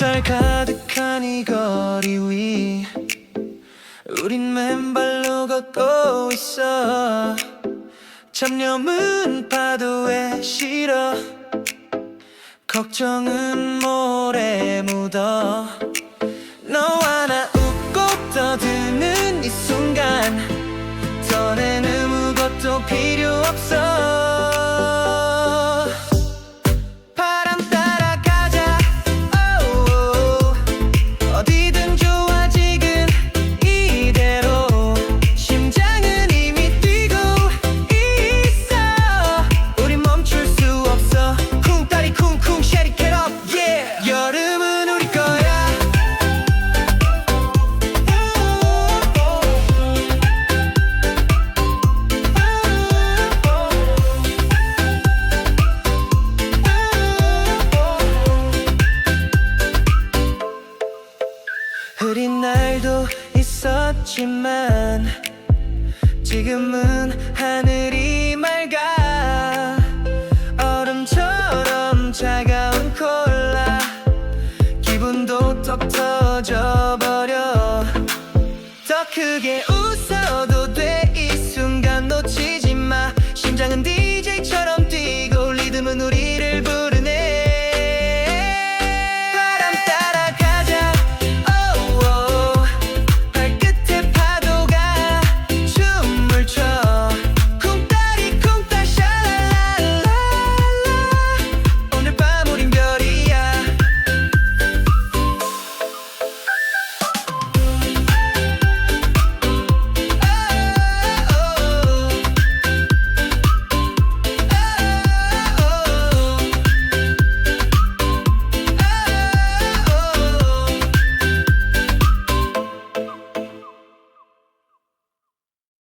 햇살 가득한 이 거리 위 우린 맨발로 걷고 있어. 잡념은 파도에 실어. 걱정은 모래 묻어 날도 있었지만 지금은 하늘이 맑아 얼음처럼 차가운 콜라 기분도 톡 터져 버려. 더 크게 웃어도 돼. 이 순간 놓치지 마. 심장은 뛰